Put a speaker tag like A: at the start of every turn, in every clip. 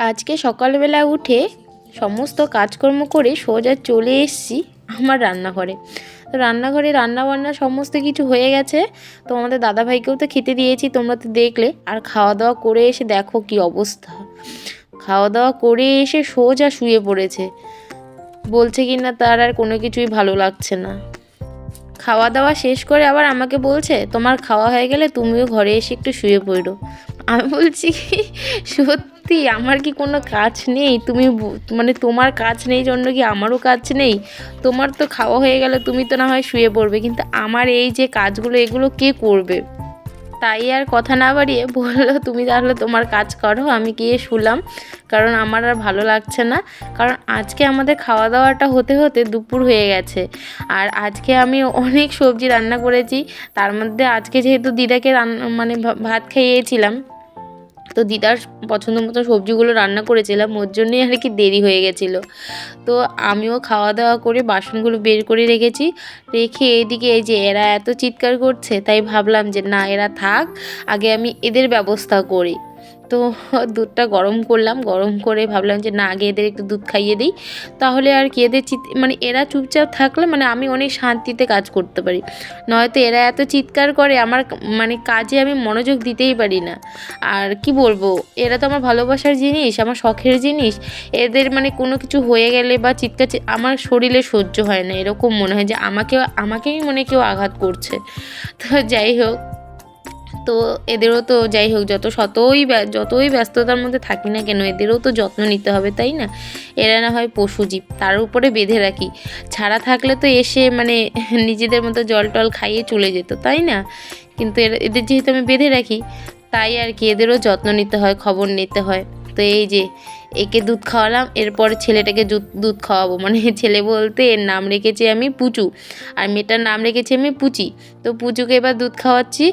A: আজকে সকালবেলা উঠে সমস্ত কাজকর্ম করে সোজা চলে এসেছি আমার রান্নাঘরে। তো রান্নাঘরে রান্না বান্না সমস্ত কিছু হয়ে গেছে। তো আমাদের দাদাভাইকেও তো খেতে দিয়েছি, তোমরা তো দেখলে। আর খাওয়া দাওয়া করে এসে দেখো কি অবস্থা। খাওয়া দাওয়া করে এসে সোজা শুয়ে পড়েছে। বলছে কি না, তার আর কোনো কিছুই ভালো লাগছে না। খাওয়া দাওয়া শেষ করে আবার আমাকে বলছে, তোমার খাওয়া হয়ে গেলে তুমিও ঘরে এসে একটু শুয়ে পড়ো। আমি বলছি কি সত্যি, আমার কি কোনো কাজ নেই? তুমি মানে তোমার কাজ নেই জন্য কি আমারও কাজ নেই? তোমার তো খাওয়া হয়ে গেলে তুমি তো না হয় শুয়ে পড়বে, কিন্তু আমার এই যে কাজগুলো, এগুলো কে করবে? তাই আর কথা না বাড়িয়ে বলল, তুমি তাহলে তোমার কাজ করো, আমি গিয়ে শুলাম। কারণ আমার আর ভালো লাগছে না। কারণ আজকে আমাদের খাওয়া দাওয়াটা হতে হতে দুপুর হয়ে গেছে। আর আজকে আমি অনেক সবজি রান্না করেছি। তার মধ্যে আজকে যেহেতু দিদাকে রান্না মানে ভাত খাইয়েছিলাম তো দিদার পছন্দ মতো সবজিগুলো রান্না করেছিলাম, ওর জন্যই আর কি দেরি হয়ে গেছিল। তো আমিও খাওয়া দাওয়া করে বাসনগুলো বের করে রেখেছি, রেখে এদিকে এই যে এরা এত চিৎকার করছে, তাই ভাবলাম যে না, এরা থাক, আগে আমি এদের ব্যবস্থা করি। তো দুধটা গরম করলাম, গরম করে ভাবলাম যে না, আগে এদের একটু দুধ খাইয়ে দিই। তাহলে আর কি এদের চিৎ মানে এরা চুপচাপ থাকলে মানে আমি অনেক শান্তিতে কাজ করতে পারি। নয়তো এরা এত চিৎকার করে, আমার মানে কাজে আমি মনোযোগ দিতেই পারি না। আর কি বলব, এরা তো আমার ভালোবাসার জিনিস, আমার শখের জিনিস। এদের মানে কোনো কিছু হয়ে গেলে বা চিৎকার আমার শরীরে সহ্য হয় না। এরকম মনে হয় যে আমাকে আমাকেই মনে কেউ আঘাত করছে। তো যাই হোক তো এদেরও তো যাই হোক, যত শতই যতই ব্যস্ততার মধ্যে থাকি না কেন, এদেরও তো যত্ন নিতে হবে, তাই না? এরা না হয় পশুজীব তার উপরে বেঁধে রাখি। ছাড়া থাকলে তো এসে মানে নিজেদের মতো জল টল খাইয়ে চলে যেত, তাই না? কিন্তু এদের যেহেতু আমি বেঁধে রাখি, তাই আর কি এদেরও যত্ন নিতে হয়, খবর নিতে হয়। তো এই যে, একে দুধ খাওয়ালাম, এরপর ছেলেটাকে দুধ খাওয়াবো। মানে ছেলে বলতে এর নাম রেখেছি আমি পুচু। আর মেয়েটার নাম রেখেছি আমি পুচি। তো পুচুকে এবার দুধ খাওয়াচ্ছি।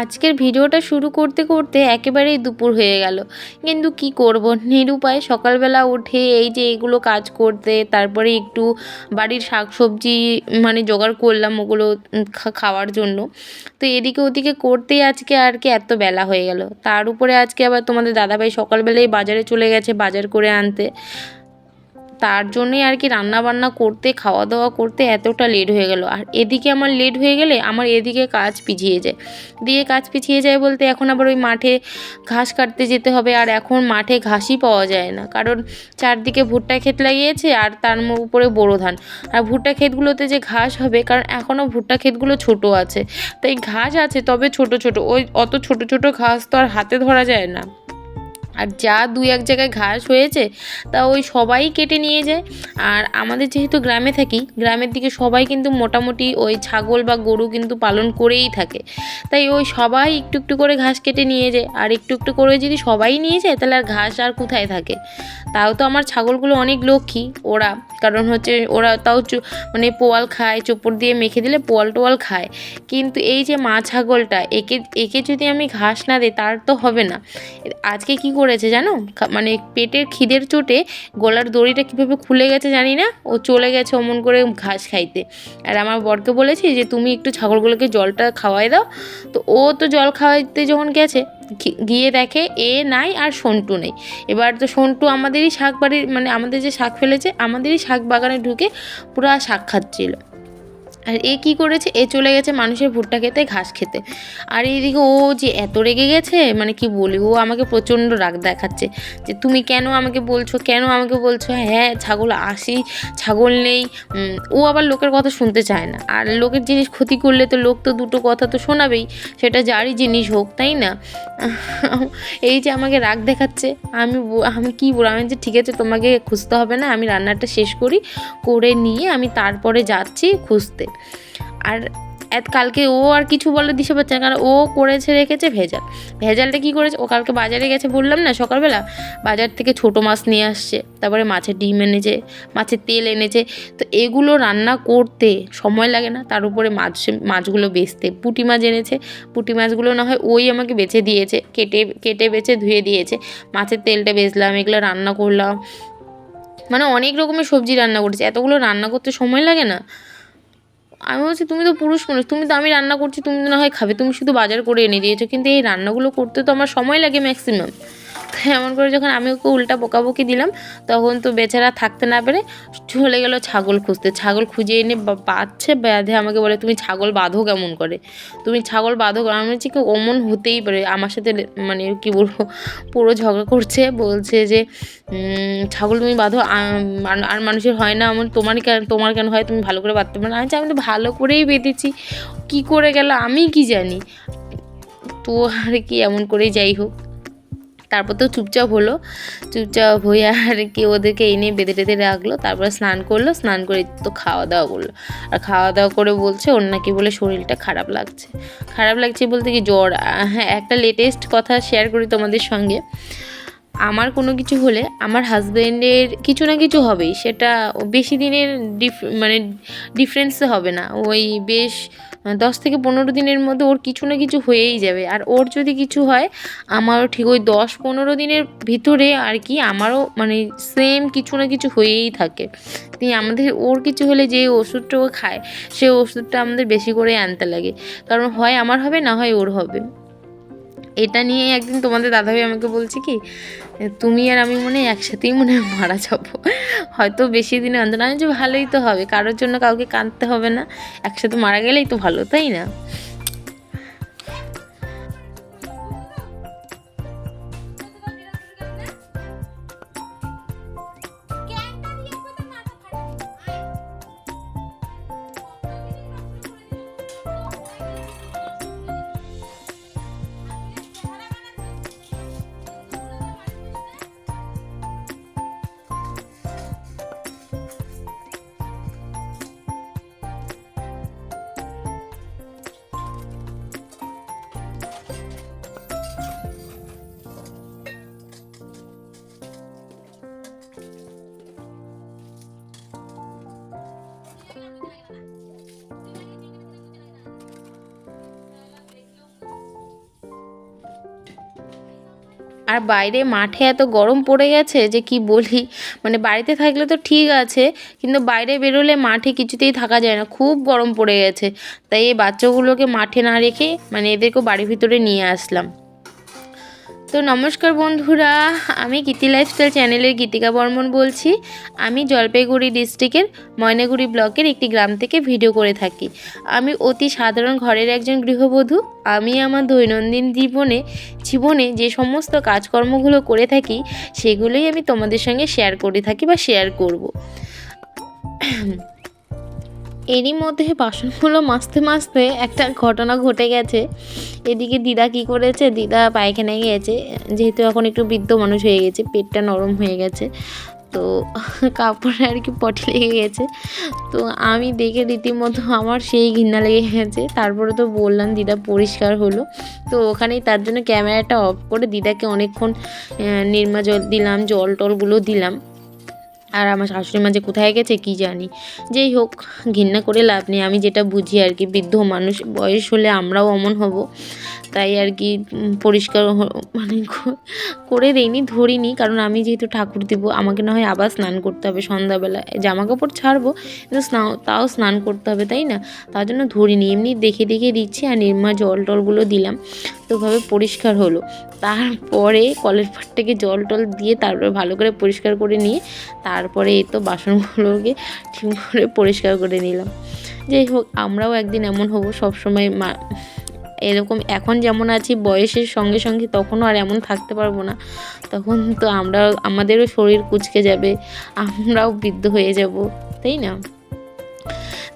A: আজকের ভিডিওটা শুরু করতে করতে একেবারেই দুপুর হয়ে গেল। কিন্তু কি করব? নিরুপায় সকালবেলা উঠে এই যে এগুলো কাজ করতে, তারপরে একটু বাড়ির শাকসবজি মানে জোগাড় করলাম ওগুলো খাওয়ার জন্য। তো এদিকে ওদিকে করতেই আজকে আর কি এত বেলা হয়ে গেল। তার উপরে আজকে আবার তোমাদের দাদাভাই সকালবেলায় বাজারে চলে গেছে বাজার করে আনতে। তার জন্যই আর কি রান্না বান্না করতে খাওয়া দাওয়া করতে এতটা লেট হয়ে গেল। আর এদিকে আমার লেট হয়ে গেলে আমার এদিকে কাজ পিছিয়ে যায়। দিয়ে কাজ পিছিয়ে যায় বলতে এখন আবার ওই মাঠে ঘাস কাটতে যেতে হবে আর এখন মাঠে ঘাসই পাওয়া যায় না। কারণ চারদিকে ভুট্টা ক্ষেত লাগিয়েছে আর তার উপরে বোরো ধান। আর ভুট্টা ক্ষেতগুলোতে যে ঘাস হবে, কারণ এখনও ভুট্টা ক্ষেতগুলো ছোট আছে। তাই ঘাস আছে, তবে ছোট ছোট। ওই অত ছোট ছোট ঘাস তো আর হাতে ধরা যায় না। আর যা দুই এক জায়গায় ঘাস হয়েছে, তা ওই সবাই কেটে নিয়ে যায়। আর আমাদের যেহেতু গ্রামে থাকি, গ্রামের দিকে সবাই কিন্তু মোটামুটি ওই ছাগল বা গরু কিন্তু পালন করেই থাকে। তাই ওই সবাই একটু একটু করে ঘাস কেটে নিয়ে যায়, আর একটু একটু করে যদি সবাই নিয়ে যায়, তাহলে আর ঘাস আর কোথায় থাকে? তাও তো আমার ছাগলগুলো অনেক লক্ষ্মী, ওরা। কারণ হচ্ছে ওরা তাও মানে পোয়াল খায়, চোপড় দিয়ে মেখে দিলে পোয়াল টোয়াল খায়। কিন্তু এই যে মা ছাগলটা, একে একে যদি আমি ঘাস না দিই, তার তো হবে না। আজকে কি করেছে জানো? মানে পেটের খিদের চোটে গলার দড়িটা কীভাবে খুলে গেছে জানি না? ও চলে গেছে অমন করে ঘাস খাইতে। আর আমার বরকে বলেছি যে, তুমি একটু ছাগলগুলোকে জলটা খাওয়াই দাও। তো ও তো জল খাওয়াইতে যখন গেছে গিয়ে দেখে এ নাই আর সন্টু নেই। এবার তো সন্টু আমাদেরই শাক বাড়ির মানে আমাদের যে শাক ফেলেছে, আমাদেরই শাক বাগানে ঢুকে পুরো শাক খাচ্ছিল। আর এ কি করেছে? এ চলে গেছে মানুষের ভুট্টা খেতে, ঘাস খেতে। আর এইদিকে ও যে এত রেগে গেছে মানে কি বলি ও আমাকে প্রচণ্ড রাগ দেখাচ্ছে যে তুমি কেন আমাকে বলছো, কেন আমাকে বলছো? হ্যাঁ ছাগল আসি, ছাগল নেই। ও আবার লোকের কথা শুনতে চায় না। আর লোকের জিনিস ক্ষতি করলে তো লোক তো দুটো কথা তো শোনাবেই, সেটা যারই জিনিস হোক, তাই না? এই যে আমাকে রাগ দেখাচ্ছে, আমি আমি কি বলব? আমি যে ঠিক আছে, তোমাকে খুঁজতে হবে না, আমি রান্নাটা শেষ করি, করে নিয়ে আমি তারপরে যাচ্ছি খুঁজতে। আর এত কালকে ও আর কিছু বলে দিশে পাচ্ছে না, কারণ ও করেছে, রেখেছে ভেজাল। ভেজালটা কি করেছে? ও কালকে বাজারে গেছে বললাম না সকালবেলা, বাজার থেকে ছোট মাছ নিয়ে আসছে, তারপরে মাছের ডিম এনেছে, মাছের তেল এনেছে। তো এগুলো রান্না করতে সময় লাগে না, তার উপরে মাছ, মাছগুলো বেচতে। পুঁটি মাছ এনেছে, পুঁটি মাছগুলো না হয় ওই আমাকে বেছে দিয়েছে, কেটে কেটে বেছে ধুয়ে দিয়েছে। মাছের তেলটা বেচলাম, এগুলো রান্না করলাম। মানে অনেক রকমের সবজি রান্না করেছে, এতগুলো রান্না করতে সময় লাগে না। আমি বলছি, তুমি তো পুরুষ মানুষ, তুমি তো আমি রান্না করছি, তুমি না হয় খাবে, তুমি শুধু বাজার করে এনে দিয়েছ। কিন্তু এই রান্নাগুলো করতে তো আমার সময় লাগে ম্যাক্সিমাম তো এমন করে যখন আমি ওকে উল্টা বকাবকি দিলাম, তখন তো বেচারা থাকতে না পেরে চলে গেল ছাগল খুঁজতে। ছাগল খুঁজে এনে বাঁধছে, বেঁধে আমাকে বলে, তুমি ছাগল বাঁধো কেমন করে? তুমি ছাগল বাঁধো কেমন?" আমি বলছি, কি অমন হতেই পারে। আমার সাথে মানে কি বলব, পুরো ঝগড়া করছে, বলছে যে ছাগল তুমি বাঁধো আর- মানুষের হয় না আমার তোমার কেন তোমার কেন হয়? তুমি ভালো করে বাঁধতে পারো না। আমি তো ভালো করেই বেঁধেছি, কি করে গেল আমি কি জানি? তো আর কি, এমন করেই যাই হোক। তারপর তো চুপচাপ হলো। চুপচাপ হয়ে আর কি ওদেরকে এনে বেঁধে টেঁধে রাখল, তারপর স্নান করল, স্নান করে তো খাওয়া দাওয়া করল। আর খাওয়া দাওয়া করে বলছে ওর নাকি বলে শরীরটা খারাপ লাগছে। খারাপ লাগছে বলতে কি জ্বর হ্যাঁ একটা লেটেস্ট কথা শেয়ার করি তোমাদের সঙ্গে। আমার কোনো কিছু হলে আমার হাজব্যান্ডের কিছু না কিছু হবেই, সেটা বেশি দিনের ডিফ মানে ডিফারেন্সে হবে না। ওই বেশ দশ থেকে পনেরো দিনের মধ্যে ওর কিছু না কিছু হয়েই যাবে। আর ওর যদি কিছু হয়, আমারও ঠিক ওই দশ পনেরো দিনের ভিতরে আর কি আমারও মানে সেম কিছু না কিছু হয়েই থাকে। তাই আমাদের ওর কিছু হলে যে ওষুধটা ও খায়, সে ওষুধটা আমাদের বেশি করে আনতে লাগে। কারণ হয় আমার হবে, না হয় ওর হবে। এটা নিয়ে একদিন তোমাদের দাদাভাই আমাকে বলছে কি, তুমি আর আমি মনে হয় একসাথেই মনে হয় মারা যাব। হয়তো বেশি দিনে অন্তর আমি যে ভালোই তো হবে, কারোর জন্য কাউকে কাঁদতে হবে না। একসাথে মারা গেলেই তো ভালো, তাই না? আর বাইরে মাঠে এত গরম পড়ে গেছে যে কি বলি? মানে বাড়িতে থাকলে তো ঠিক আছে, কিন্তু বাইরে বেরোলে মাঠে কিছুতেই থাকা যায় না, খুব গরম পড়ে গেছে। তাই এই বাচ্চাগুলোকে মাঠে না রেখে মানে এদেরকেও বাড়ির ভিতরে নিয়ে আসলাম। তো নমস্কার বন্ধুরা, আমি গীতি লাইফস্টাইল চ্যানেলের গীতিকা বর্মন বলছি। আমি জলপাইগুড়ি ডিস্ট্রিক্টের ময়নাগুড়ি ব্লকের একটি গ্রাম থেকে ভিডিও করে থাকি। আমি অতি সাধারণ ঘরের একজন গৃহবধূ। আমি আমার দৈনন্দিন জীবনে জীবনে যে সমস্ত কাজকর্মগুলো করে থাকি, সেগুলোই আমি তোমাদের সঙ্গে শেয়ার করে থাকি বা শেয়ার করব। এরই মধ্যে বাসনগুলো মাজতে মাজতে একটা ঘটনা ঘটে গেছে। এদিকে দিদা কি করেছে? দিদা পায়খানায় গিয়েছে। যেহেতু এখন একটু বৃদ্ধ মানুষ হয়ে গেছে, পেটটা নরম হয়ে গেছে। তো কাপড়ে আর কি পটি লেগে গেছে। তো আমি দেখে রীতিমতো আমার সেই ঘৃণা লেগে গেছে। তারপরে তো বললাম, দিদা, পরিষ্কার হলো। তো ওখানেই তার জন্য ক্যামেরাটা অফ করে দিদাকে অনেকক্ষণ নির্মা জল দিলাম, জল টলগুলো দিলাম। আর আমার শাশুড়ি মা যে কোথায় গেছে কি জানি। যেই হোক, ঘৃণা করে লাভ নেই। আমি যেটা বুঝি আর কি, বৃদ্ধ মানুষ, বয়স হলে আমরাও অমন হব। তাই আর কি পরিষ্কার মানে করে দেইনি, ধরিনি। কারণ আমি যেহেতু ঠাকুর দিব, আমাকে না হয় আবার স্নান করতে হবে সন্ধ্যাবেলা জামা কাপড় ছাড়বো, কিন্তু স্নান তাও স্নান করতে হবে, তাই না? তার জন্য ধরিনি, এমনি দেখে দেখে দিচ্ছি আর নির্মা জল টলগুলো দিলাম। তো ওভাবে পরিষ্কার হলো। তারপরে কলের পাট থেকে জল টল দিয়ে তারপরে ভালো করে পরিষ্কার করে নিয়ে, তারপরে এই তো বাসনগুলোকে ঠিক করে পরিষ্কার করে নিলাম। যাই হোক, আমরাও একদিন এমন হব, সবসময় মা এরকম এখন যেমন আছি, বয়সের সঙ্গে সঙ্গে তখনও আর এমন থাকতে পারব না। তখন তো আমরা, আমাদেরও শরীর কুচকে যাবে, আমরাও বৃদ্ধ হয়ে যাব, তাই না?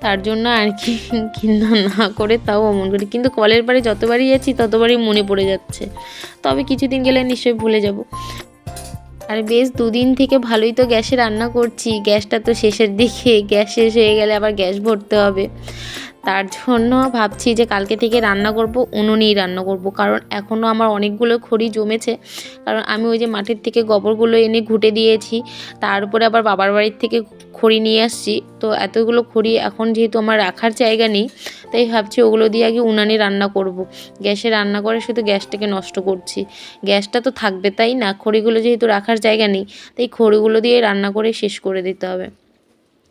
A: তার জন্য আর কি ঘৃণা না করে তাও অমন করি। কিন্তু কলের বাড়ি যতবারই যাচ্ছি ততবারই মনে পড়ে যাচ্ছে। তবে কিছুদিন গেলে নিশ্চয়ই ভুলে যাব। আর বেশ দুদিন থেকে ভালোই তো গ্যাসে রান্না করছি, গ্যাসটা তো শেষের দিকে, গ্যাস শেষ হয়ে গেলে আবার গ্যাস ভরতে হবে। তার জন্য ভাবছি যে কালকে থেকে রান্না করব, উনুনেই রান্না করব, কারণ এখনও আমার অনেকগুলো খড়ি জমেছে। কারণ আমি ওই যে মাঠের থেকে গোবরগুলো এনে ঘুটে দিয়েছি, তার উপরে আবার বাবার বাড়ির থেকে খড়ি নিয়ে আসছি। তো এতগুলো খড়ি এখন যেহেতু আমার রাখার জায়গা নেই, তাই ভাবছি ওগুলো দিয়ে আগে উনানে রান্না করব। গ্যাসে রান্না করে শুধু গ্যাসটাকে নষ্ট করছি। গ্যাসটা তো থাকবে তাই না? খড়িগুলো যেহেতু রাখার জায়গা নেই, তাই খড়িগুলো দিয়ে রান্না করে শেষ করে দিতে হবে।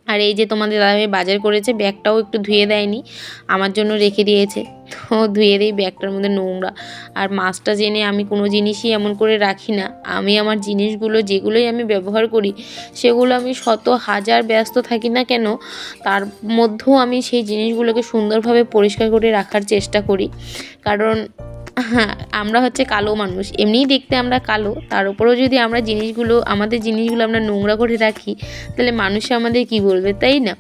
A: আর এই যে তোমাদের দাদাভাই বাজার করেছে, ব্যাগটাও একটু ধুয়ে দেয়নি, আমার জন্য রেখে দিয়েছে। তো ধুয়ে দিই ব্যাগটার মধ্যে নোংরা। আর মাছটা জেনে আমি কোনো জিনিসই এমন করে রাখি না। আমি আমার জিনিসগুলো যেগুলোই আমি ব্যবহার করি, সেগুলো আমি শত হাজার ব্যস্ত থাকি না কেন, তার মধ্যেও আমি সেই জিনিসগুলোকে সুন্দরভাবে পরিষ্কার করে রাখার চেষ্টা করি। কারণ হ্যাঁ আমরা হচ্ছে কালো মানুষ। এমনিই দেখতে আমরা কালো, তার উপরেও যদি আমরা জিনিসগুলো, আমাদের জিনিসগুলো আমরা নোংরা করে রাখি, তাহলে মানুষ আমাদের কি বলবে, তাই না?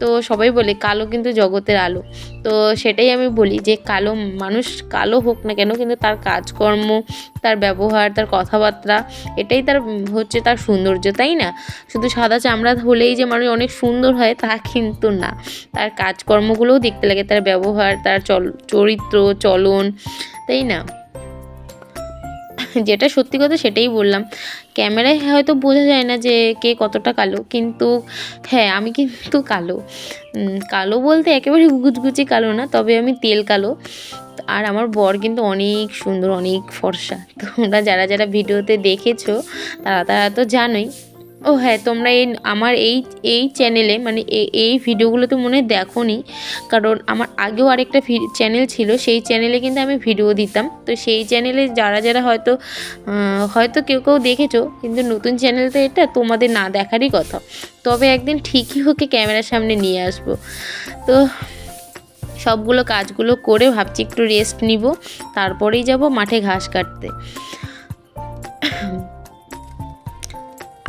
A: তো সবাই বলে কালো কিন্তু জগতের আলো। তো সেটাই আমি বলি যে কালো মানুষ কালো হোক না কেন কিন্তু তার কাজকর্ম, তার ব্যবহার, তার কথাবার্তা, এটাই তার হচ্ছে তার সৌন্দর্য, তাই না? শুধু সাদা চামড়া হলেই যে মানুষ অনেক সুন্দর হয় তা কিন্তু না। তার কাজকর্মগুলোও দেখতে লাগে, তার ব্যবহার, তার চল, চরিত্র, চলন তাই না? যেটা সত্যি কথা সেটাই বললাম। ক্যামেরায় হয়তো বোঝা যায় না যে কে কতটা কালো, কিন্তু হ্যাঁ আমি কিন্তু কালো। কালো বলতে একেবারে গুচগুচি কালো না, তবে আমি তেল কালো। আর আমার বর কিন্তু অনেক সুন্দর, অনেক ফর্সা। তোমরা যারা যারা ভিডিওতে দেখেছ, তারা তারা তো জানোই। ও হ্যাঁ তোমরা এই আমার এই এই চ্যানেলে মানে এই ভিডিওগুলো তো মনে হয় দেখোনি। কারণ আমার আগেও আরেকটা চ্যানেল ছিল, সেই চ্যানেলে কিন্তু আমি ভিডিও দিতাম। তো সেই চ্যানেলে যারা যারা হয়তো হয়তো কেউ কেউ দেখেছ, কিন্তু নতুন চ্যানেল তো এটা, তোমাদের না দেখারই কথা। তবে একদিন ঠিকই ওকে ক্যামেরার সামনে নিয়ে আসব। তো সবগুলো কাজগুলো করে ভাবছি একটু রেস্ট নিব, তারপরেই যাব মাঠে ঘাস কাটতে।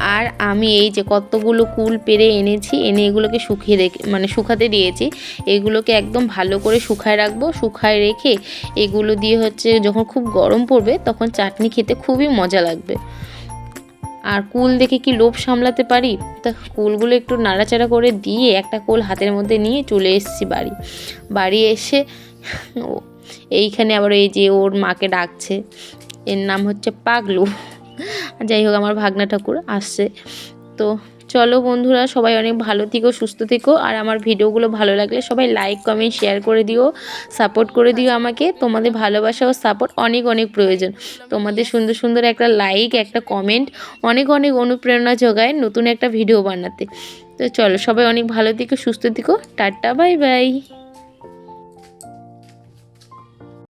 A: আর আমি এই যে কতগুলো কুল পেরে এনেছি, এনে এগুলোকে শুকিয়ে রেখে মানে শুকাতে দিয়েছি। এগুলোকে একদম ভালো করে শুকায় রাখব। শুকায় রেখে এগুলো দিয়ে হচ্ছে যখন খুব গরম পড়বে, তখন চাটনি খেতে খুবই মজা লাগবে। আর কুল দেখে কি লোভ সামলাতে পারি? তা কুলগুলো একটু নাড়াচাড়া করে দিয়ে একটা কুল হাতের মধ্যে নিয়ে চলে এসেছি বাড়ি। বাড়ি এসে এইখানে আবার এই যে ওর মাকে ডাকছে। এর নাম হচ্ছে পাগলু। যাই হোক, আমার ভাগনা ঠাকুর আসছে। তো চলো বন্ধুরা, সবাই অনেক ভালো থেকো, সুস্থ থেকো। আর আমার ভিডিওগুলো ভালো লাগলে সবাই লাইক কমেন্ট শেয়ার করে দিও সাপোর্ট করে দিও আমাকে। তোমাদের ভালোবাসা ও সাপোর্ট অনেক অনেক প্রয়োজন। তোমাদের সুন্দর সুন্দর একটা লাইক একটা কমেন্ট অনেক অনেক অনুপ্রেরণা যোগায় নতুন একটা ভিডিও বানাতে। তো চলো, সবাই অনেক ভালো থেকো, সুস্থ থেকো। Tata bye bye